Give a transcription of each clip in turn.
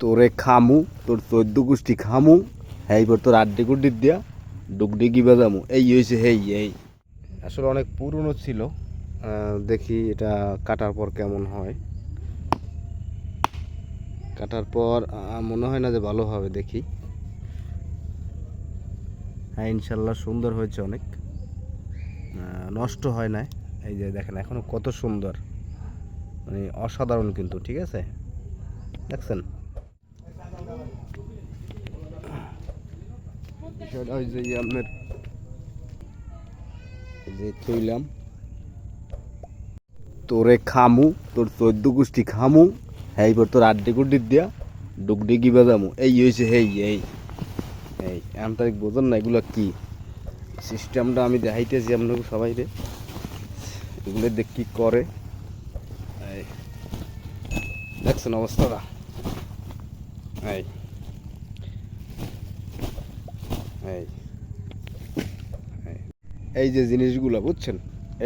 তোরে খামু, তোর চোদ্দ গোষ্ঠী খামু এইবার তোর আড্ডি গুড্ডি দিয়া ডুগডুগি বাজামু। এই হয়েছে হেই এই আসলে অনেক পুরনো ছিল। দেখি এটা কাটার পর কেমন হয়। কাটার পর মনে হয় না যে ভালো হবে, দেখি। হ্যাঁ ইনশাল্লাহ সুন্দর হয়েছে অনেক। নষ্ট হয় না এই যে দেখেন, এখনও কত সুন্দর। মানে অসাধারণ কিন্তু, ঠিক আছে? দেখছেন? যে আপনার যে থইলাম। তোরে খামু, তোর চোদ্দ গোষ্ঠী খামু এইবার তোর আড্ডি গুড্ডি দিয়া ডুগডুগি বাজামু। এই হয়েছে হেই এই এই আন্তরিক বোঝেন না এগুলো কি? সিস্টেমটা আমি দেখাইতেছি আপনাকে সবাই রে। এগুলো দেখ কি করে। দেখছেন অবস্থাটা? এই এই। যে জিনিসগুলো, বুঝছেন?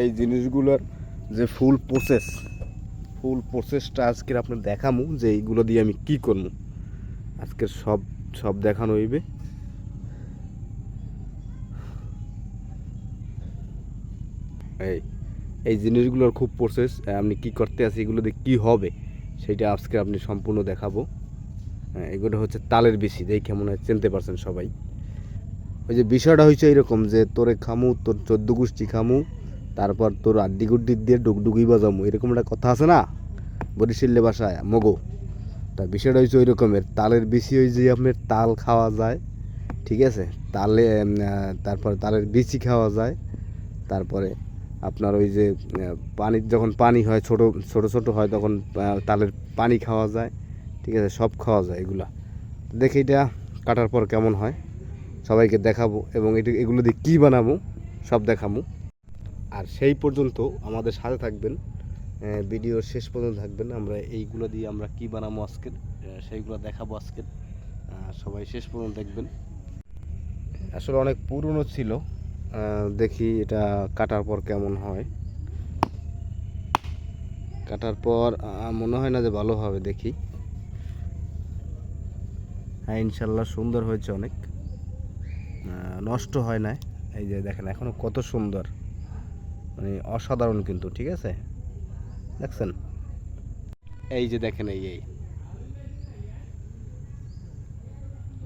এই জিনিসগুলোর যে ফুল প্রসেস ফুল প্রসেসটা আজকের আপনার দেখামু যে এইগুলো দিয়ে আমি কি করব আজকের সব সব দেখানো হইবে। এই এই জিনিসগুলোর খুব প্রসেস আপনি কি করতে আছি, এগুলো দিয়ে কী হবে, সেটা আজকে আপনি সম্পূর্ণ দেখাবো। এগুলো হচ্ছে তালের বেশি, দেখে মনে হয় চিনতে পারছেন সবাই। ওই যে বিষয়টা হয়েছে এরকম যে তোরে খামু, তোর চোদ্দ গোষ্ঠী খামু, তারপর তোর আড্ডি গুড্ডি দিয়ে ডুগডুগি বাজামু এরকম একটা কথা আছে না? বরিশিল্লে বাসায়, মগো। তা বিষয়টা হয়েছে ওই রকমের তালের বেশি ওই যে আপনার তাল খাওয়া যায়, ঠিক আছে? তালে তারপর তালের বিচি খাওয়া যায়, তারপরে আপনার ওই যে পানি, যখন পানি হয় ছোট ছোট ছোট হয় তখন তালের পানি খাওয়া যায়, ঠিক আছে? সব খাওয়া যায় এগুলা। দেখি এটা কাটার পর কেমন হয়। সবাইকে দেখাবো এবং এটি এগুলো দিয়ে কী বানাবো সব দেখাবো। আর সেই পর্যন্ত আমাদের সাথে থাকবেন ভিডিওর শেষ পর্যন্ত থাকবেন। আমরা এইগুলো দিয়ে আমরা কি বানাবো আজকের আহ, সেইগুলো দেখাবো আজকের আহ, সবাই শেষ পর্যন্ত দেখবেন। আসলে অনেক পুরনো ছিল দেখি এটা কাটার পর কেমন হয়। কাটার পর মনে হয় না যে ভালো হবে দেখি। হ্যাঁ ইনশাল্লাহ সুন্দর হয়েছে অনেক। নষ্ট হয় না এই যে দেখেন, এখনও কত সুন্দর। মানে অসাধারণ কিন্তু, ঠিক আছে? দেখছেন? এই যে দেখেন, এই এই।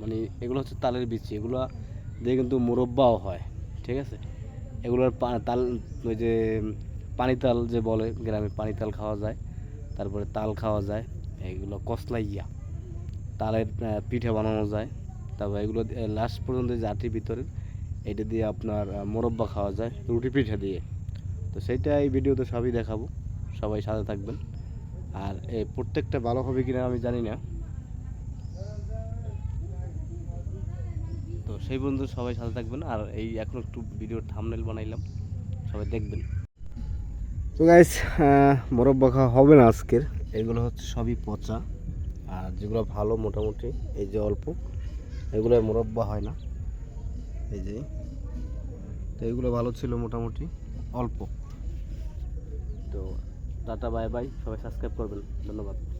মানে এগুলো হচ্ছে তালের বিচি, এগুলো দিয়ে কিন্তু মুরব্বাও হয়, ঠিক আছে? এগুলোর তাল, ওই যে পানি তাল যে বলে, গ্রামে পানি তাল খাওয়া যায়, তারপরে তাল খাওয়া যায় এইগুলো কসলাইয়া। তালের পিঠে বানানো যায় তারপর এগুলো লাস্ট পর্যন্ত যে ভিতরে, এটা দিয়ে আপনার মোরব্বা খাওয়া যায়, রুটি পিঠা দিয়ে। তো সেইটা এই ভিডিওতে সবই দেখাবো। সবাই সাথে থাকবেন। আর এই প্রত্যেকটা ভালো হবে কিনা আমি জানি না। তো সেই পর্যন্ত সবাই সাথে থাকবেন। আর এই এখন একটু ভিডিওর থামনেল বানাইলাম। সবাই দেখবেন। তো গাইস মোরব্বা খাওয়া হবে না আজকের। এগুলো হচ্ছে সবই পচা। আর যেগুলো ভালো মোটামুটি, এই যে অল্প। এগুলো মুরব্বা হয় না। এই যে। তো এগুলো ভালো ছিল মোটামুটি, অল্প। তো টাটা, বাই বাই। সবাই সাবস্ক্রাইব করবেন। ধন্যবাদ।